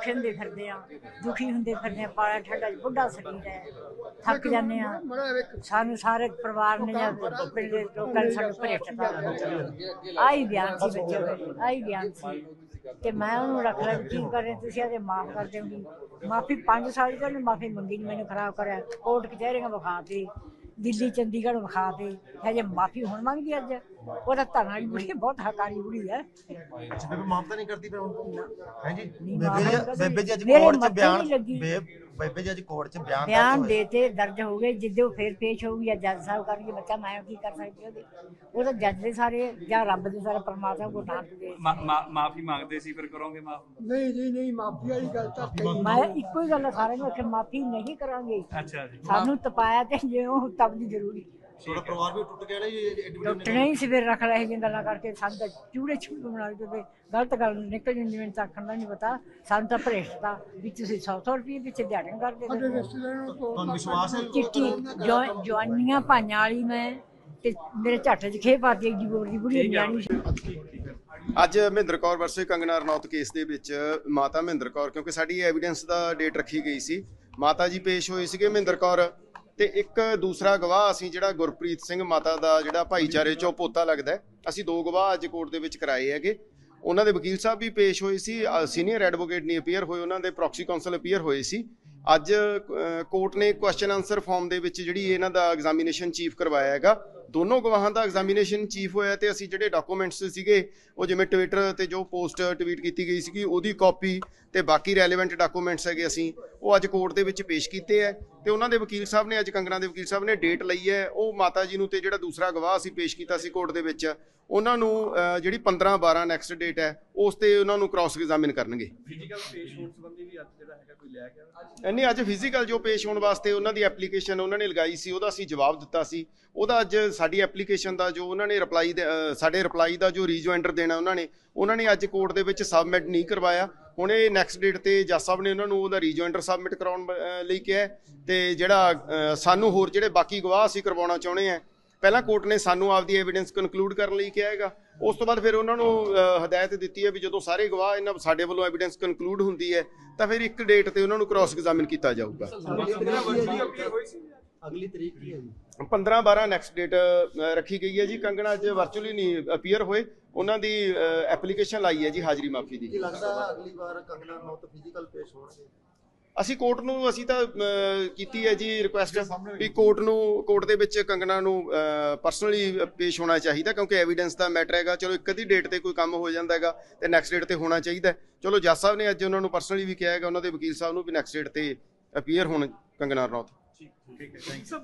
ਔਖੇ ਹੁੰਦੇ ਫਿਰਦੇ ਆ ਦੁਖੀ ਹੁੰਦੇ ਫਿਰਦੇ ਆ ਪਾਲਾ ਠੰਡਾ ਬੁੱਢਾ ਸਰੀਰ ਹੈ ਥੱਕ ਜਾਂਦੇ ਆ। ਸਾਨੂੰ ਸਾਰੇ ਪਰਿਵਾਰ ਨੇ ਜਾਂ ਪਿੰਡ ਦੇ ਲੋਕਾਂ ਨੇ ਸਾਨੂੰ ਭਰੇਟਤਾ ਆਈ ਬਿਆਨ ਸੀ ਬੱਚੇ ਆਈ ਬਿਆਨ ਸੀ ਤੇ ਮੈਂ ਉਹਨੂੰ ਰੱਖ ਲਿਆ ਕੀ ਕਰੇ ਤੁਸੀਂ ਇਹਦੇ ਮਾਫ ਕਰ ਦਿਓਗੀ ਮਾਫੀ 5 ਸਾਲ ਦੀ ਉਹਨੇ ਮਾਫੀ ਮੰਗੀ ਨੀ ਮੈਨੂੰ ਖਰਾਬ ਕਰਿਆ। ਕੋਰਟ ਕਚਹਿਰੀਆਂ ਵਿਖਾਤੇ ਦਿੱਲੀ ਚੰਡੀਗੜ੍ਹ ਵਿਖਾਤੇ ਹਜੇ ਮਾਫੀ ਹੁਣ ਮੰਗਦੀ ਅੱਜ। ਉਹਦਾ ਧਰਨਾ ਵੀ ਬੁੜੀ ਬਹੁਤ ਹਕਾਰੀ ਬੁੜੀ ਹੈ। ਬੇਬੇ ਮਾਫ ਤਾਂ ਨਹੀਂ ਕਰਦੀ ਫਿਰ ਹੁਣ? ਹੈ ਜੀ? ਨਹੀਂ, ਬੇਬੇ ਜੀ ਬੇਬੇ ਅੱਜ ਕੋਰਟ 'ਚ ਬਿਆਨ ਨਹੀਂ ਲੱਗੀ। ਬੇ- ਬੇਬੇ ਜੀ ਅੱਜ ਕੋਰਟ 'ਚ ਬਿਆਨ ਬਿਆਨ। ਦੇਤੇ ਦਰਜ ਹੋ ਗਏ ਜਿੱਦੇ ਉਹ ਫੇਰ ਪੇਸ਼ ਹੋਊਗੀ ਜਾਂ ਜੱਜ ਸਾਹਿਬ ਕਰਨਗੇ ਬੱਚਾ ਮੈਂ ਕੀ ਕਰ ਸਕਦੀ ਉਹਦੇ? ਉਹ ਤਾਂ ਜੱਜ ਦੇ ਸਾਰੇ ਜਾਂ ਰੱਬ ਦੇ ਸਾਰੇ ਪਰਮਾਤਮਾ ਕੋ ਨਾਮ ਦੇ। ਮਾਫੀ ਮੰਗਦੇ ਸੀ ਫਿਰ ਕਰੋਗੇ ਮਾਫ? ਨਹੀਂ ਜੀ ਨਹੀਂ ਮਾਫੀ ਵਾਲੀ ਗੱਲ ਤਾਂ ਕਹੀ ਮੈਂ ਇੱਕੋ ਹੀ ਗੱਲ ਸਾਰਿਆਂ ਨੂੰ ਕਿ ਮਾਫੀ ਨਹੀਂ ਕਰਾਂਗੇ। ਅੱਛਾ ਜੀ। ਸਾਨੂੰ ਤਪਾਇਆ ਤੇ ਜੇ ਉਹ ਤਬ ਦੀ ਜ਼ਰੂਰੀ। ਤੁਹਾਡਾ ਪਰਿਵਾਰ ਵੀ ਟੁੱਟ ਗਿਆ ਨਾ ਜੀ ਐਡੀ ਵੱਡੀ ਟੁੱਟਣਾ ਹੀ ਸੀ ਫਿਰ ਰੱਖ ਲੈ ਇਹ ਗੱਲਾਂ ਕਰਕੇ ਸਾਨੂੰ ਤਾਂ ਚੂੜੇ ਚੂੜੇ ਬਣਾ ਕੇ ਤੇ ਗਲਤ ਗੱਲ ਨਿਕਲ ਜਾਂਦੀ ਮੈਨੂੰ ਤਾਂ ਆਖਣ ਦਾ ਨਹੀਂ ਪਤਾ। ਸਾਨੂੰ ਤਾਂ ਭ੍ਰਿਸ਼ਟਤਾ ਵੀ ਤੁਸੀਂ 100 ਰੁਪਏ ਪਿੱਛੇ ਦਿਹਾੜੀਆਂ ਕਰਦੇ ਨੂੰ ਤੁਹਾਨੂੰ ਵਿਸ਼ਵਾਸ ਹੈ? ਚਿੱਟੀ ਜੋ- ਜਵਾਨੀਆਂ ਭਾਈਆਂ ਵਾਲੀ ਮੈਂ ਤੇ ਮੇਰੇ ਝੱਟ 'ਚ ਖੇ ਪਾਤੀ ਏਡੀ ਬੋਰੀ ਬੁੜੀ ਨਿਆਣੀ ਸੀ। ਅੱਜ ਮਹਿੰਦਰ ਕੌਰ ਵਰਸੇ ਕੰਗਨਾ ਰਣੌਤ ਕੇਸ ਦੇ ਵਿੱਚ ਮਾਤਾ ਮਹਿੰਦਰ ਕੌਰ ਕਿਉਂਕਿ ਸਾਡੀ ਐਵੀਡੈਂਸ ਦਾ ਡੇਟ ਰੱਖੀ ਗਈ ਸੀ। ਮਾਤਾ ਜੀ ਪੇਸ਼ ਹੋਏ ਸੀਗੇ ਮਹਿੰਦਰ ਕੌਰ। ਤੇ ਇੱਕ ਦੂਸਰਾ ਗਵਾਹ ਅਸੀਂ ਜਿਹੜਾ ਗੁਰਪ੍ਰੀਤ ਸਿੰਘ ਮਾਤਾ ਦਾ ਜਿਹੜਾ ਭਾਈਚਾਰੇ ਚੋਂ ਪੋਤਾ ਲੱਗਦਾ ਅਸੀਂ ਦੋ ਗਵਾਹ ਅੱਜ ਕੋਰਟ ਦੇ ਵਿੱਚ ਕਰਾਏ ਹੈਗੇ। ਉਹਨਾਂ ਦੇ ਵਕੀਲ ਸਾਹਿਬ ਵੀ ਪੇਸ਼ ਹੋਏ ਸੀ ਸੀਨੀਅਰ ਐਡਵੋਕੇਟ ਨਹੀਂ ਅਪੀਅਰ ਹੋਏ, ਉਹਨਾਂ ਦੇ ਪ੍ਰੋਕਸੀ ਕਾਉਂਸਲ ਅਪੀਅਰ ਹੋਏ ਸੀ। ਅੱਜ ਕੋਰਟ ਨੇ ਕੁਐਸਚਨ ਆਨਸਰ ਫਾਰਮ ਦੇ ਵਿੱਚ ਜਿਹੜੀ ਇਹਨਾਂ ਦਾ ਐਗਜ਼ਾਮੀਨੇਸ਼ਨ ਚੀਫ ਕਰਵਾਇਆ ਹੈਗਾ ਦੋਨੋਂ ਗਵਾਹਾਂ ਦਾ ਐਗਜ਼ਾਮੀਨੇਸ਼ਨ ਚੀਫ ਹੋਇਆ ਤੇ ਅਸੀਂ ਜਿਹੜੇ ਡਾਕੂਮੈਂਟਸ ਸੀਗੇ, ਉਹ ਜਿਵੇਂ ਟਵਿੱਟਰ ਤੇ ਜੋ ਪੋਸਟ ਟਵੀਟ ਕੀਤੀ ਗਈ ਸੀਗੀ, ਉਹਦੀ ਕਾਪੀ ਤੇ ਬਾਕੀ ਰੈਲੇਵੈਂਟ ਡਾਕੂਮੈਂਟਸ ਹੈਗੇ ਅਸੀਂ, ਉਹ ਅੱਜ ਕੋਰਟ ਦੇ ਵਿੱਚ ਪੇਸ਼ ਕੀਤੇ ਹੈ ਤੇ ਉਹਨਾਂ ਦੇ ਵਕੀਲ ਸਾਹਿਬ ਨੇ, ਅੱਜ ਕੰਗਣਾ ਦੇ ਵਕੀਲ ਸਾਹਿਬ ਨੇ ਡੇਟ ਲਈ ਹੈ, ਉਹ ਮਾਤਾ ਜੀ ਨੂੰ ਤੇ ਜਿਹੜਾ ਦੂਸਰਾ ਗਵਾਹ ਅਸੀਂ ਪੇਸ਼ ਕੀਤਾ ਸੀ ਕੋਰਟ ਦੇ ਵਿੱਚ, ਉਹਨਾਂ ਨੂੰ ਜਿਹੜੀ 15 12 ਨੈਕਸਟ ਡੇਟ ਹੈ ਉਸ ਤੇ ਉਹਨਾਂ ਨੂੰ ਕ੍ਰਾਸ ਐਗਜ਼ਾਮਿਨ ਕਰਨਗੇ। ਫਿਜ਼ੀਕਲ ਪੇਸ਼ ਹੋਣ ਸੰਬੰਧੀ ਵੀ ਅੱਜ ਜਿਹੜਾ ਹੈਗਾ ਕੋਈ ਲੈ ਗਿਆ ਨਹੀਂ ਅੱਜ ਫਿਜ਼ੀਕਲ ਜੋ ਪੇਸ਼ ਹੋਣ ਵਾਸਤੇ ਉਹਨਾਂ ਦੀ ਐਪਲੀਕੇਸ਼ਨ ਉਹਨਾਂ ਨੇ ਲਗਾਈ ਸੀ ਉਹਦਾ ਅਸੀਂ ਜਵਾਬ ਦਿੱਤਾ ਸੀ। ਉਹਦਾ ਅੱਜ ਸਾਡੀ ਐਪਲੀਕੇਸ਼ਨ ਦਾ ਜੋ ਉਹਨਾਂ ਨੇ ਰਿਪਲਾਈ ਸਾਡੇ ਰਿਪਲਾਈ ਦਾ ਜੋ ਰੀਜੋਇੰਡਰ ਦੇਣਾ ਉਹਨਾਂ ਨੇ ਉਹਨਾਂ ਨੇ ਅੱਜ ਕੋਰਟ ਦੇ ਵਿੱਚ ਸਬਮਿਟ ਨਹੀਂ ਕਰਵਾਇਆ। ਹੁਣ ਇਹ ਨੈਕਸਟ ਡੇਟ ਤੇ ਜੱਜ ਸਾਹਿਬ ਨੇ ਉਹਨਾਂ ਨੂੰ ਉਹਦਾ ਰੀਜੋਇੰਡਰ ਸਬਮਿਟ ਕਰਾਉਣ ਲਈ ਕਿਹਾ ਤੇ ਜਿਹੜਾ ਸਾਨੂੰ ਹੋਰ ਜਿਹੜੇ ਬਾਕੀ ਗਵਾਹ ਅਸੀਂ ਕਰਵਾਉਣਾ ਚਾਹੁੰਦੇ ਆ ਪਹਿਲਾਂ ਕੋਰਟ ਨੇ ਸਾਨੂੰ ਆਪਦੀ ਐਵੀਡੈਂਸ ਕਨਕਲੂਡ ਕਰਨ ਲਈ ਕਿਹਾ ਹੈਗਾ। ਉਸ ਤੋਂ ਬਾਅਦ ਫਿਰ ਉਹਨਾਂ ਨੂੰ ਹਦਾਇਤ ਦਿੱਤੀ ਹੈ ਵੀ ਜਦੋਂ ਸਾਰੇ ਗਵਾਹ ਇਹਨਾਂ ਸਾਡੇ ਵੱਲੋਂ ਐਵੀਡੈਂਸ ਕਨਕਲੂਡ ਹੁੰਦੀ ਹੈ ਤਾਂ ਫਿਰ ਇੱਕ ਡੇਟ ਤੇ ਉਹਨਾਂ ਨੂੰ ਕ੍ਰਾਸ ਐਗਜ਼ਾਮਿਨ ਕੀਤਾ ਜਾਊਗਾ। ਅਗਲੀ ਤਰੀਕ ਕੀ ਹੈ ਜੀ? 15 12 ਨੈਕਸਟ ਡੇਟ ਰੱਖੀ ਗਈ ਹੈ ਜੀ। ਕੰਗਣਾ ਅੱਜ ਵਰਚੁਅਲੀ ਨਹੀਂ ਅਪੀਅਰ ਹੋਏ। ਉਹਨਾਂ ਦੀ ਐਪਲੀਕੇਸ਼ਨ ਲਾਈ ਹੈ ਜੀ ਹਾਜ਼ਰੀ ਮਾਫੀ ਦੀ। ਲੱਗਦਾ ਅਗਲੀ ਵਾਰ ਕੰਗਨਾ ਨੌਤ ਫਿਜ਼ੀਕਲ ਪੇਸ਼ ਹੋਣਗੇ? ਅਸੀਂ ਕੋਰਟ ਨੂੰ ਅਸੀਂ ਤਾਂ ਕੀਤੀ ਹੈ ਜੀ ਰਿਕੁਐਸਟ ਵੀ ਕੋਰਟ ਨੂੰ ਕੋਰਟ ਦੇ ਵਿੱਚ ਕੰਗਣਾ ਨੂੰ ਪਰਸਨਲੀ ਪੇਸ਼ ਹੋਣਾ ਚਾਹੀਦਾ ਕਿਉਂਕਿ ਐਵੀਡੈਂਸ ਦਾ ਮੈਟਰ ਹੈਗਾ। ਚਲੋ ਇੱਕ ਅੱਧੀ ਡੇਟ ਤੇ ਕੋਈ ਕੰਮ ਹੋ ਜਾਂਦਾ ਹੈਗਾ ਤੇ ਨੈਕਸਟ ਡੇਟ ਤੇ ਹੋਣਾ ਚਾਹੀਦਾ। ਚਲੋ ਜੱਜ ਸਾਹਿਬ ਨੇ ਅੱਜ ਉਹਨਾਂ ਨੂੰ ਪਰਸਨਲੀ ਵੀ ਕਿਹਾ ਹੈਗਾ ਉਹਨਾਂ ਦੇ ਵਕੀਲ ਸਾਹਿਬ ਨੂੰ ਵੀ ਨੈਕਸਟ ਡੇਟ ਤੇ ਅਪੀਅਰ ਹੋਣ ਕੰਗਨਾ ਰਣੌਤ। ਠੀਕ ਹੈ ਥੈਂਕ ਯੂ